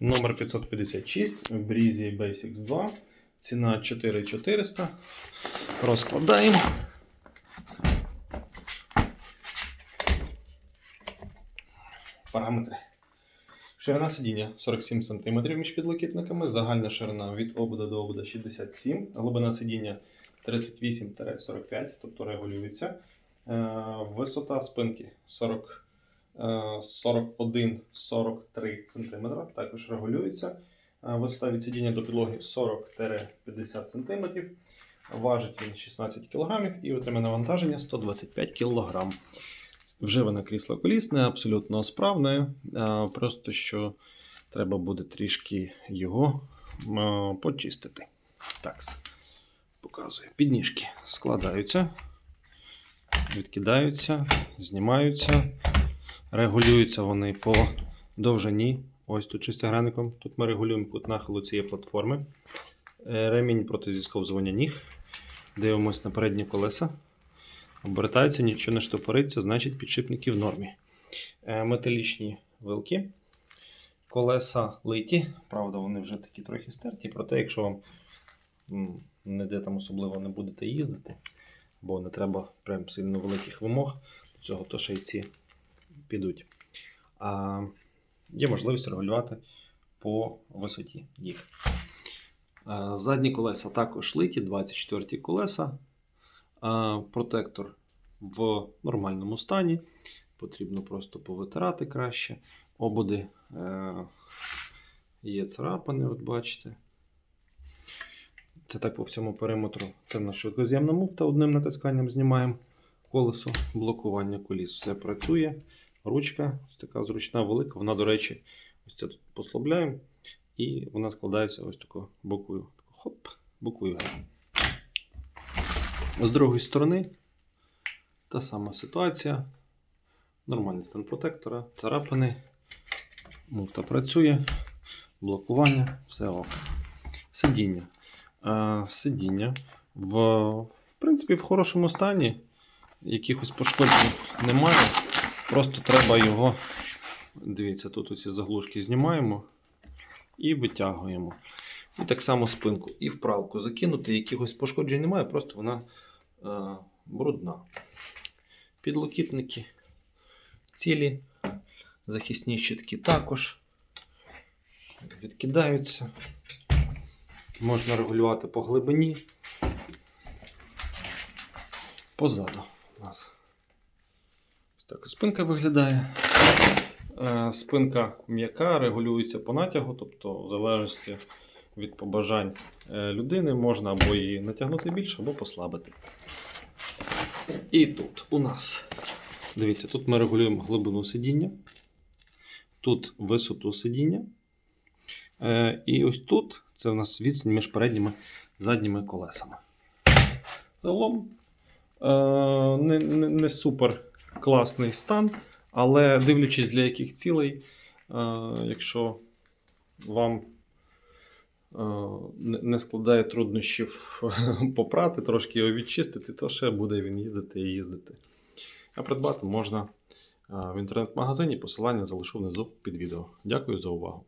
Номер 556 в Breezy Basics 2. Ціна 4400. Розкладаємо. Параметри. Ширина сидіння 47 см між підлокітниками, загальна ширина від обода до обода 67 глибина сидіння 38-45, тобто регулюється. Е, Висота спинки 40, е, 41-43 см, також регулюється. Е, Висота від до підлоги 40-50 см. Важить він 16 кг і отримане навантаження 125 кг. Вживане крісло колісне, абсолютно справне. Просто що треба буде трішки його почистити. Так, показую. Підніжки складаються, відкидаються, знімаються, регулюються вони по довжині. Ось тут шестигранником. Тут ми регулюємо кут нахилу цієї платформи. Е, Ремінь проти зісковзування ніг. Дивимось на передні колеса. Обертається, нічого не штопориться, значить підшипники в нормі. Е, Металічні вилки. Колеса литі. Правда, вони вже такі трохи стерті. Проте, якщо вам ніде там особливо не будете їздити, бо не треба прям сильно великих вимог, до цього то ще й ці підуть. А, є можливість регулювати по висоті їх. Задні колеса також литі, 24 колеса. Протектор в нормальному стані. Потрібно просто повитирати краще. Ободи е, є царапини, от бачите. Це так по всьому периметру. Це в нас швидкоз'ємна муфта. Одним натисканням знімаємо колесо, блокування коліс. Все працює. Ручка ось така зручна, велика. Вона, до речі, ось це тут послабляємо. І вона складається ось такою бокою. Хоп, бокою. З другої сторони та сама ситуація. Нормальний стан протектора, царапини, муфта працює, блокування, все ок. Сидіння. А, сидіння в, в принципі в хорошому стані. Якихось пошкоджень немає. Просто треба його. Дивіться, тут оці заглушки знімаємо і витягуємо. І так само спинку і вправку закинути. Якихось пошкоджень немає, просто вона е, брудна. Підлокітники цілі, захисні щитки також відкидаються. Можна регулювати по глибині. Позаду у нас так спинка виглядає. Е, Спинка м'яка, регулюється по натягу, тобто в залежності від побажань е, людини можна або її натягнути більше, або послабити. І тут у нас, дивіться, тут ми регулюємо глибину сидіння, тут висоту сидіння. Е, І ось тут це у нас відстань між передніми задніми колесами. Загалом не, не, не супер класний стан, але дивлячись для яких цілей, е, якщо вам е, не- складає труднощів попрати, трошки його відчистити, то ще буде він їздити і їздити. А придбати можна е, в інтернет-магазині. Посилання залишу внизу під відео. Дякую за увагу.